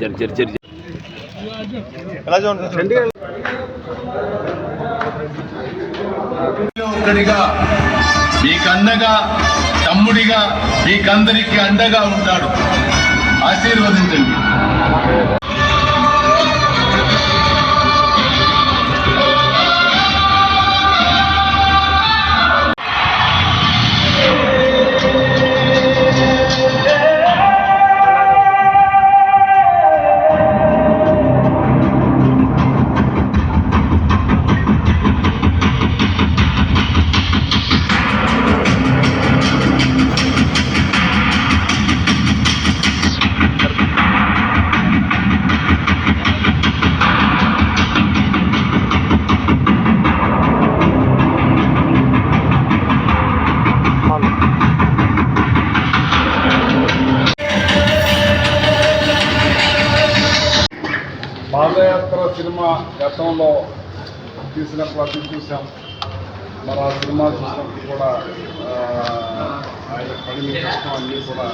జరి జరి జరి ఒక్కడిగా మీకు అండగా తమ్ముడిగా మీకందరికీ అండగా ఉంటాడు. ఆశీర్వదించండి. సినిమా గతంలో తీసినప్పుడు అది చూసాం. మరి ఆ సినిమా చూసినప్పుడు కూడా ఆయన పడిన కష్టం అన్నీ కూడా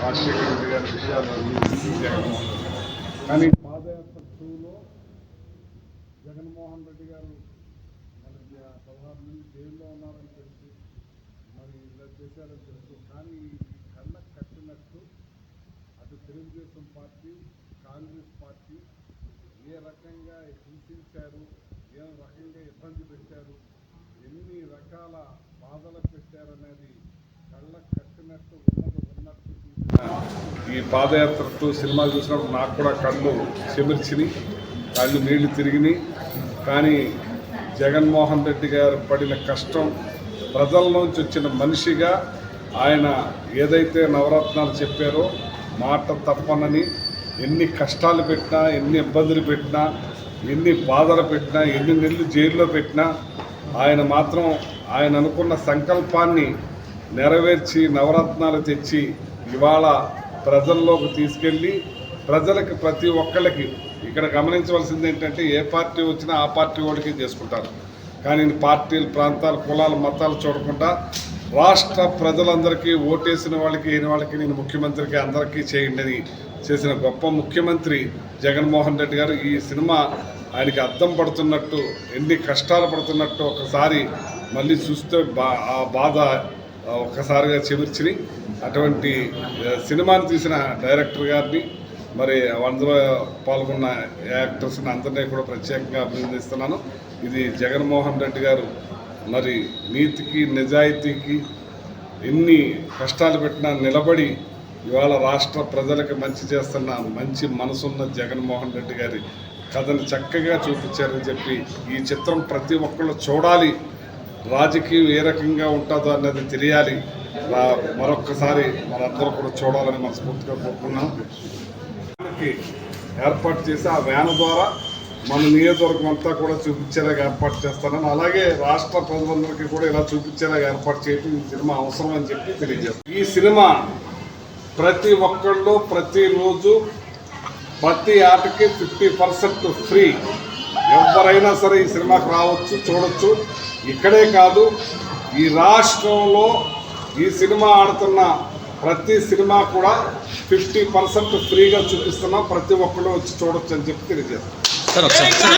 రాజశేఖర రెడ్డి గారి విషయాలు జగన్మోహన్ కానీ పాదయాత్ర టూలో జగన్మోహన్ రెడ్డి గారు మరి పదహారు మంది జైల్లో ఉన్నారని తెలుసు. మరి ఇలా చేశారని తెలుసు. కానీ కళ్ళ కట్టినట్టు అటు తెలుగుదేశం పార్టీ కాంగ్రెస్ పార్టీ ఏ రకంగా హింసించారు ఏ రకంగా ఇబ్బంది పెట్టారు ఎన్ని రకాల బాధలు పెట్టారనేది కళ్ళకు కట్టినట్టు ఉన్నది ఉన్నట్టు ఈ పాదయాత్రతో సినిమా చూసినప్పుడు నాకు కూడా కళ్ళు చెమర్చిని కళ్ళు నీళ్ళు తిరిగినాయి. కానీ జగన్మోహన్ రెడ్డి గారు పడిన కష్టం ప్రజల్లోంచి వచ్చిన మనిషిగా ఆయన ఏదైతే నవరత్నాలు చెప్పారో మాట తప్పనని ఎన్ని కష్టాలు పెట్టినా ఎన్ని ఇబ్బందులు పెట్టినా ఎన్ని బాధలు పెట్టినా ఎన్ని నెలలు జైల్లో పెట్టినా ఆయన మాత్రం ఆయన అనుకున్న సంకల్పాన్ని నెరవేర్చి నవరత్నాలు తెచ్చి ఇవాళ ప్రజల్లోకి తీసుకెళ్ళి ప్రజలకు ప్రతి ఒక్కళ్ళకి ఇక్కడ గమనించవలసింది ఏంటంటే ఏ పార్టీ వచ్చినా ఆ పార్టీ వాడికి చేసుకుంటారు. కానీ పార్టీలు ప్రాంతాలు కులాలు మతాలు చూడకుండా రాష్ట్ర ప్రజలందరికీ ఓటేసిన వాళ్ళకి అయిన వాళ్ళకి నేను ముఖ్యమంత్రికి అందరికీ చేయండి అని చేసిన గొప్ప ముఖ్యమంత్రి జగన్మోహన్ రెడ్డి గారు ఈ సినిమా ఆయనకి అద్దం పడుతున్నట్టు ఎన్ని కష్టాలు పడుతున్నట్టు ఒకసారి మళ్ళీ చూస్తే బా ఆ బాధ ఒక్కసారిగా చెమిర్చిని. అటువంటి సినిమాని తీసిన డైరెక్టర్ గారిని మరి అందులో పాల్గొన్న యాక్టర్స్ని అందరినీ కూడా ప్రత్యేకంగా అభినందిస్తున్నాను. ఇది జగన్మోహన్ రెడ్డి గారు మరి నీతికి నిజాయితీకి ఎన్ని కష్టాలు పెట్టినా నిలబడి ఇవాళ రాష్ట్ర ప్రజలకు మంచి చేస్తున్న మంచి మనసున్న జగన్మోహన్ రెడ్డి గారి కథను చక్కగా చూపించారని చెప్పి ఈ చిత్రం ప్రతి ఒక్కళ్ళు చూడాలి. రాజకీయం ఏ రకంగా ఉంటుందో అన్నది తెలియాలి. మరొక్కసారి మనందరూ కూడా చూడాలని మనస్ఫూర్తిగా కోరుకున్నాం ఏర్పాటు చేసి ఆ వ్యాన్ ద్వారా మన నియోజకవర్గం అంతా కూడా చూపించేలాగా ఏర్పాటు చేస్తానని అలాగే రాష్ట్ర ప్రజలందరికీ కూడా ఇలా చూపించేలాగా ఏర్పాటు చేయడం ఈ సినిమా అవసరం అని చెప్పి తెలియజేస్తాను. ఈ సినిమా ప్రతి ఒక్కళ్ళు ప్రతిరోజు ప్రతి ఆటకి ఫిఫ్టీ పర్సెంట్ ఫ్రీ. ఎవరైనా సరే ఈ సినిమాకి రావచ్చు చూడొచ్చు. ఇక్కడే కాదు ఈ రాష్ట్రంలో ఈ సినిమా ఆడుతున్న ప్రతి సినిమా కూడా ఫిఫ్టీ పర్సెంట్ ఫ్రీగా చూపిస్తున్నాం ప్రతి ఒక్కళ్ళు వచ్చి చూడొచ్చు అని చెప్పి తెలియజేస్తాం Sarap, sarap.